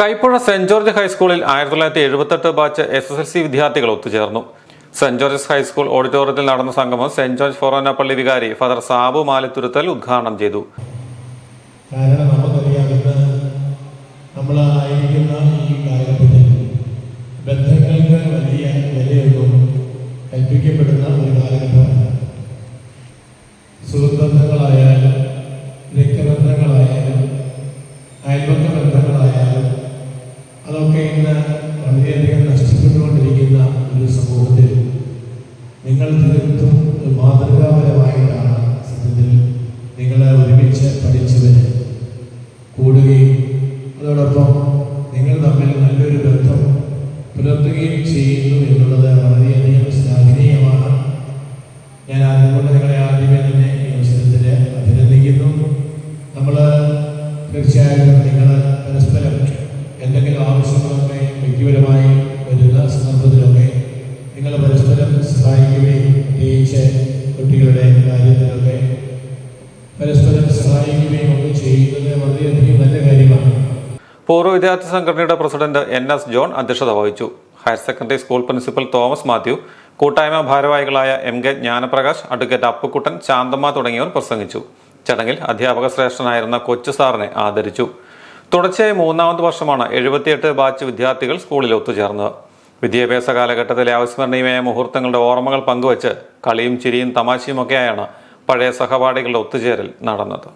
Kaipuzha saint George ഹൈസ്കൂളിൽ ആയിരത്തി തൊള്ളായിരത്തി എഴുപത്തെട്ട് batch S S L C വിദ്യാർത്ഥികൾ ഒത്തുചേർന്നു. സെന്റ് ജോർജസ് ഹൈസ്കൂൾ ഓഡിറ്റോറിയത്തിൽ നടന്ന സംഗമം സെന്റ് ജോർജ് ഫൊറോന പള്ളി വികാരി ഫാദർ സാബു മാലിത്തുരുത്തൽ ഉദ്ഘാടനം ചെയ്തു. ബന്ധങ്ങൾക്ക് വലിയ അയൽപക്ക വളരെയധികം നഷ്ടപ്പെട്ടുകൊണ്ടിരിക്കുന്ന ഒരു സമൂഹത്തിൽ നിങ്ങൾ തീർത്തും മാതൃകാപരമായിട്ടാണ് സത്യത്തിൽ നിങ്ങൾ ഒരുമിച്ച് പഠിച്ചവർ കൂടുകയും അതോടൊപ്പം നിങ്ങൾ തമ്മിൽ നല്ലൊരു ബന്ധം പുലർത്തുകയും ചെയ്യുന്നു എന്നുള്ളത് വളരെയധികം ശ്ലാഘനീയമാണ് ഞാൻ അതുകൊണ്ട് നിങ്ങളെ ആദ്യമേ തന്നെ ഈ അവസരത്തിൽ അഭിനന്ദിക്കുന്നു. നമ്മൾ തീർച്ചയായിട്ടും നിങ്ങൾ പരസ്പരം എന്തെങ്കിലും ആവശ്യങ്ങളൊക്കെ വ്യക്തിപരമായി വരുന്ന സന്ദർഭത്തിലൊക്കെ നിങ്ങൾ പരസ്പരം സഹായിക്കുകയും പ്രത്യേകിച്ച് കുട്ടികളുടെ കാര്യത്തിലൊക്കെ പരസ്പരം സഹായിക്കുകയും ഒക്കെ ചെയ്യുന്നത് വളരെയധികം നല്ല കാര്യമാണ്. പൂർവ വിദ്യാർത്ഥി സംഘടനയുടെ പ്രസിഡന്റ് എൻ എസ് ജോൺ അധ്യക്ഷത വഹിച്ചു. Higher secondary school principal Thomas Mathew കൂട്ടായ്മ ഭാരവാഹികളായ M K Jnanaprakash advocate Appukuttan Santhamma തുടങ്ങിയവർ പ്രസംഗിച്ചു. ചടങ്ങിൽ അധ്യാപക ശ്രേഷ്ഠനായിരുന്ന കൊച്ചു സാറിനെ ആദരിച്ചു. തുടർച്ചയായ മൂന്നാമത് വർഷമാണ് എഴുപത്തിയെട്ട് ബാച്ച് വിദ്യാർത്ഥികൾ സ്കൂളിൽ ഒത്തുചേർന്നത്. വിദ്യാഭ്യാസ കാലഘട്ടത്തിലെ അവിസ്മരണീയമായ മുഹൂർത്തങ്ങളുടെ ഓർമ്മകൾ പങ്കുവച്ച് കളിയും ചിരിയും തമാശയുമൊക്കെയായാണ് പഴയ സഹപാഠികളുടെ ഒത്തുചേരൽ നടന്നത്.